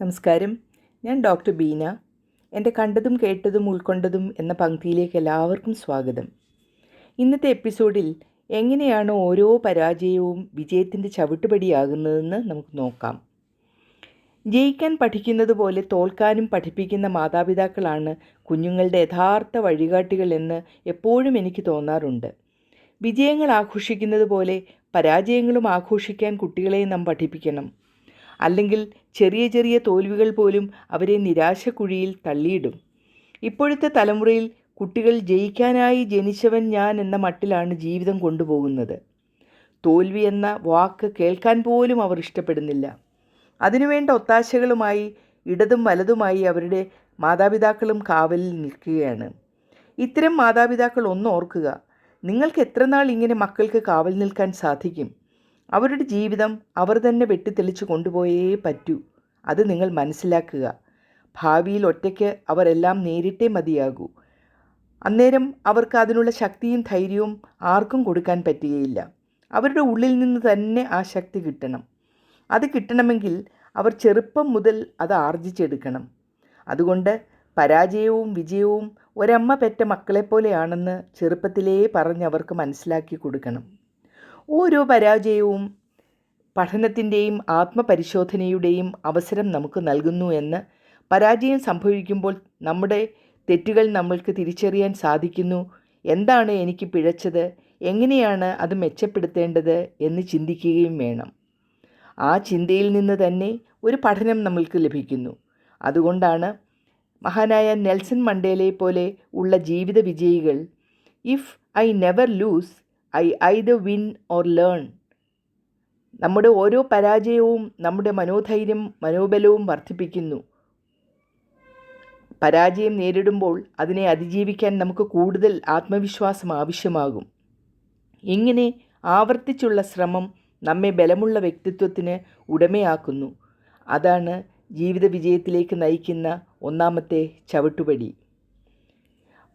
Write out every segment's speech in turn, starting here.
നമസ്കാരം. ഞാൻ ഡോക്ടർ ബീന. എന്റെ കണ്ടതും കേട്ടതും ഉൾക്കൊണ്ടതും എന്ന പങ്ക്തിയിലേക്ക് എല്ലാവർക്കും സ്വാഗതം. ഇന്നത്തെ എപ്പിസോഡിൽ എങ്ങനെയാണ് ഓരോ പരാജയവും വിജയത്തിന്റെ ചവിട്ടുപടിയാകുന്നതെന്ന് നമുക്ക് നോക്കാം. ജയിക്കാൻ പഠിക്കുന്നത് പോലെ തോൽക്കാനും പഠിപ്പിക്കുന്ന മാതാപിതാക്കളാണ് കുഞ്ഞുങ്ങളുടെ യഥാർത്ഥ വഴികാട്ടികൾ എന്ന് എപ്പോഴും എനിക്ക് തോന്നാറുണ്ട്. വിജയങ്ങൾ ആഘോഷിക്കുന്നത് പോലെ പരാജയങ്ങളും ആഘോഷിക്കാൻ കുട്ടികളെ നാം പഠിപ്പിക്കണം. അല്ലെങ്കിൽ ചെറിയ ചെറിയ തോൽവികൾ പോലും അവരെ നിരാശക്കുഴിയിൽ തള്ളിയിടും. ഇപ്പോഴത്തെ തലമുറയിൽ കുട്ടികൾ ജയിക്കാനായി ജനിച്ചവൻ ഞാൻ എന്ന മട്ടിലാണ് ജീവിതം കൊണ്ടുപോകുന്നത്. തോൽവി എന്ന വാക്ക് കേൾക്കാൻ പോലും അവർ ഇഷ്ടപ്പെടുന്നില്ല. അതിനുവേണ്ട ഒത്താശകളുമായി ഇടതും വലതുമായി അവരുടെ മാതാപിതാക്കളും കാവലിൽ നിൽക്കുകയാണ്. ഇത്തരം മാതാപിതാക്കൾ ഒന്ന് ഓർക്കുക. നിങ്ങൾക്ക് എത്ര നാൾ ഇങ്ങനെ മക്കൾക്ക് കാവൽ നിൽക്കാൻ സാധിക്കും? അവരുടെ ജീവിതം അവർ തന്നെ വെട്ടിത്തെളിച്ച് കൊണ്ടുപോയേ പറ്റൂ. അത് നിങ്ങൾ മനസ്സിലാക്കുക. ഭാവിയിൽ ഒറ്റയ്ക്ക് അവരെല്ലാം നേരിട്ടേ മതിയാകൂ. അന്നേരം അവർക്ക് അതിനുള്ള ശക്തിയും ധൈര്യവും ആർക്കും കൊടുക്കാൻ പറ്റുകയില്ല. അവരുടെ ഉള്ളിൽ നിന്ന് തന്നെ ആ ശക്തി കിട്ടണം. അത് കിട്ടണമെങ്കിൽ അവർ ചെറുപ്പം മുതൽ അത് ആർജിച്ചെടുക്കണം. അതുകൊണ്ട് പരാജയവും വിജയവും ഒരമ്മ പെറ്റ മക്കളെപ്പോലെയാണെന്ന് ചെറുപ്പത്തിലേ പറഞ്ഞ് അവർക്ക് മനസ്സിലാക്കി കൊടുക്കണം. ഓരോ പരാജയവും പഠനത്തിന്റെയും ആത്മപരിശോധനയുടെയും അവസരം നമുക്ക് നൽകുന്നു എന്ന് പരാജയം സംഭവിക്കുമ്പോൾ നമ്മുടെ തെറ്റുകൾ നമ്മൾക്ക് തിരിച്ചറിയാൻ സാധിക്കുന്നു. എന്താണ് എനിക്ക് പിഴച്ചത്? എങ്ങനെയാണ് അത് മെച്ചപ്പെടുത്തേണ്ടത് എന്ന് ചിന്തിക്കുകയും വേണം. ആ ചിന്തയിൽ നിന്ന് തന്നെ ഒരു പഠനം നമ്മൾക്ക് ലഭിക്കുന്നു. അതുകൊണ്ടാണ് മഹാനായ നെൽസൺ മണ്ടേലയെ പോലെ ഉള്ള ജീവിത വിജയികൾ if I never lose I either win or learn. നമ്മുടെ ഓരോ പരാജയവും നമ്മുടെ മനോധൈര്യം മനോബലവും വർദ്ധിപ്പിക്കുന്നു. പരാജയം നേരിടുമ്പോൾ അതിനെ അതിജീവിക്കാൻ നമുക്ക് കൂടുതൽ ആത്മവിശ്വാസം ആവശ്യമാകും. ഇങ്ങനെ ആവർത്തിച്ചുള്ള ശ്രമം നമ്മെ ബലമുള്ള വ്യക്തിത്വത്തിന് ഉടമയാക്കുന്നു. അതാണ് ജീവിത വിജയത്തിലേക്ക് നയിക്കുന്ന ഒന്നാമത്തെ ചവിട്ടുപടി.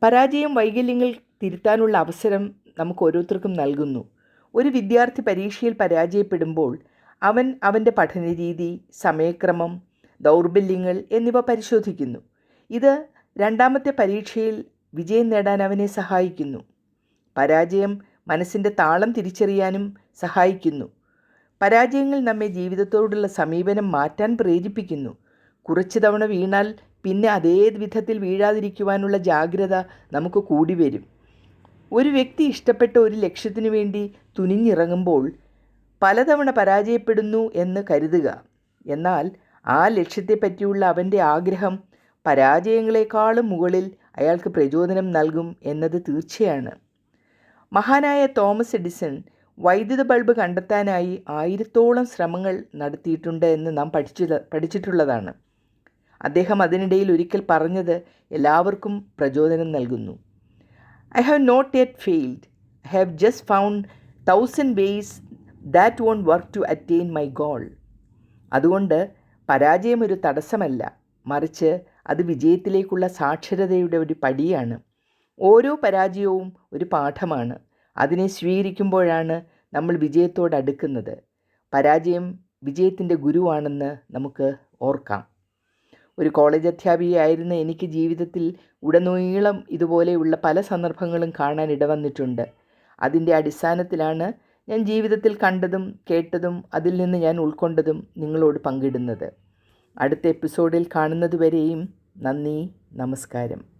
പരാജയം വൈകല്യങ്ങൾ തിരുത്താനുള്ള അവസരം നമുക്ക് ഓരോരുത്തർക്കും നൽകുന്നു. ഒരു വിദ്യാർത്ഥി പരീക്ഷയിൽ പരാജയപ്പെടുമ്പോൾ അവൻ അവന്റെ പഠനരീതി സമയക്രമം ദൗർബല്യങ്ങൾ എന്നിവ പരിശോധിക്കുന്നു. ഇത് രണ്ടാമത്തെ പരീക്ഷയിൽ വിജയം നേടാൻ അവനെ സഹായിക്കുന്നു. പരാജയം മനസ്സിന്റെ താളം തിരിച്ചറിയാനും സഹായിക്കുന്നു. പരാജയങ്ങൾ നമ്മെ ജീവിതത്തോടുള്ള സമീപനം മാറ്റാൻ പ്രേരിപ്പിക്കുന്നു. കുറച്ച് തവണ വീണാൽ പിന്നെ അതേ വിധത്തിൽ വീഴാതിരിക്കുവാനുള്ള ജാഗ്രത നമുക്ക് കൂടി വരും. ഒരു വ്യക്തി ഇഷ്ടപ്പെട്ട ഒരു ലക്ഷ്യത്തിനു വേണ്ടി തുനിഞ്ഞിറങ്ങുമ്പോൾ പലതവണ പരാജയപ്പെടുന്നു എന്ന് കരുതുക. എന്നാൽ ആ ലക്ഷ്യത്തെപ്പറ്റിയുള്ള അവന്റെ ആഗ്രഹം പരാജയങ്ങളെക്കാളും മുകളിൽ അയാൾക്ക് പ്രചോദനം നൽകും എന്നത് തീർച്ചയാണ്. മഹാനായ തോമസ് എഡിസൺ വൈദ്യുത ബൾബ് കണ്ടെത്താനായി ആയിരത്തോളം ശ്രമങ്ങൾ നടത്തിയിട്ടുണ്ട് എന്ന് നാം പഠിച്ചു പഠിച്ചിട്ടുള്ളതാണ്. അദ്ദേഹം അതിനിടയിൽ ഒരിക്കൽ പറഞ്ഞത് എല്ലാവർക്കും പ്രചോദനം നൽകുന്നു. I have not yet failed I have just found thousand ways that won't work to attain my goal അതുകൊണ്ട് പരാജയം ഒരു തടസ്സമല്ല. മറിച്ച് അത് വിജയത്തിലേക്കുള്ള സാക്ഷരതയുടെ ഒരു പടിയാണ്. ഓരോ പരാജയവും ഒരു പാഠമാണ്. അതിനെ സ്വീകരിക്കുമ്പോഴാണ് നമ്മൾ വിജയത്തോടടുക്കുന്നത് പരാജയം വിജയത്തിന്റെ ഗുരുവാണെന്ന് നമുക്ക് ഓർക്കാം. ഒരു കോളേജ് അധ്യാപികയായിരുന്ന എനിക്ക് ജീവിതത്തിൽ ഉടനീളം ഇതുപോലെയുള്ള പല സന്ദർഭങ്ങളും കാണാൻ ഇടവന്നിട്ടുണ്ട്. അതിന്റെ അടിസ്ഥാനത്തിലാണ് ഞാൻ ജീവിതത്തിൽ കണ്ടതും കേട്ടതും അതിൽ നിന്ന് ഞാൻ ഉൾക്കൊണ്ടതും നിങ്ങളോട് പങ്കിടുന്നത്. അടുത്ത എപ്പിസോഡിൽ കാണുന്നതുവരെയും നന്ദി നമസ്കാരം.